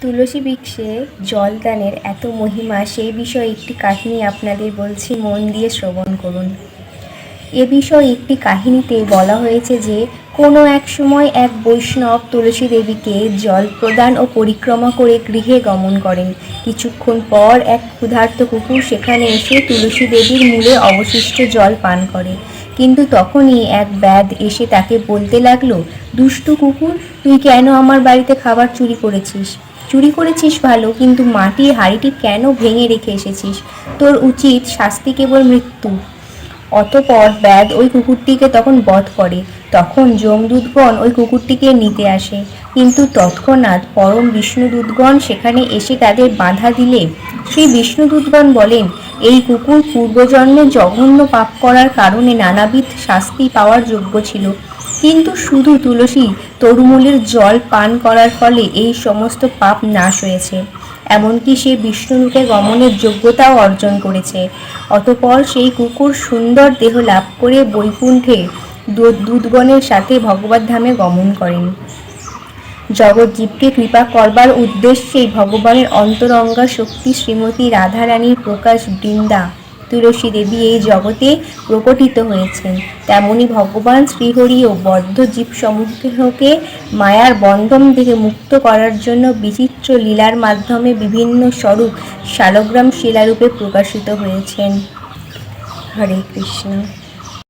তুলসী বৃক্ষে জলদানের এত মহিমা, সেই বিষয়ে একটি কাহিনী আপনাদের বলছি, মন দিয়ে শ্রবণ করুন। এ বিষয়ে একটি কাহিনীতে বলা হয়েছে যে, কোনো এক সময় এক বৈষ্ণব তুলসী দেবীকে জল প্রদান ও পরিক্রমা করে গৃহে গমন করেন। কিছুক্ষণ পর এক ক্ষুধার্ত কুকুর সেখানে এসে তুলসী দেবীর মূলে অবশিষ্ট জল পান করে। কিন্তু তখনই এক ব্যাধ এসে তাকে বলতে লাগল, দুষ্টু কুকুর, তুই কেন আমার বাড়িতে খাবার চুরি করেছিস? চুরি করেছিস ভালো, কিন্তু মাটির হাঁড়িটি কেন ভেঙে রেখে এসেছিস? তোর উচিত শাস্তি কেবল মৃত্যু। অতপর ব্যাদ ওই কুকুরটিকে তখন বধ করে। তখন যমদূতগণ ওই কুকুরটিকে নিতে আসে। কিন্তু তৎক্ষণাৎ পরম বিষ্ণুদূতগণ সেখানে এসে তাদের বাধা দিলে। সেই বিষ্ণুদূতগণ বলেন, এই কুকুর পূর্বজন্মে জঘন্য পাপ করার কারণে নানাবিধ শাস্তি পাওয়ার যোগ্য ছিল। কিন্তু শুধু তুলসী, তরুমূলের জল পান করার ফলে এই সমস্ত পাপ নাশ হয়েছে। এমনকি সে বিষ্ণুরূপে গমনের যোগ্যতাও অর্জন করেছে। অতপর সেই কুকুর সুন্দর দেহ লাভ করে বৈকুণ্ঠে দূতগণের সাথে ভগবত ধামে গমন করেন। জগৎজীবকে কৃপা করবার উদ্দেশ্যেই ভগবানের অন্তরঙ্গা শক্তি শ্রীমতী রাধারানীর প্রকাশ বৃন্দা তুলসী দেবী এই জগতে প্রকটিত হয়েছেন। তেমনি ভগবান শ্রীহরিও বদ্ধ জীবসমূহকে মায়ার বন্ধন থেকে মুক্ত করার জন্য বিচিত্র লীলার মাধ্যমে বিভিন্ন স্বরূপ শালগ্রাম শিলারূপে প্রকাশিত হয়েছেন। হরে কৃষ্ণ।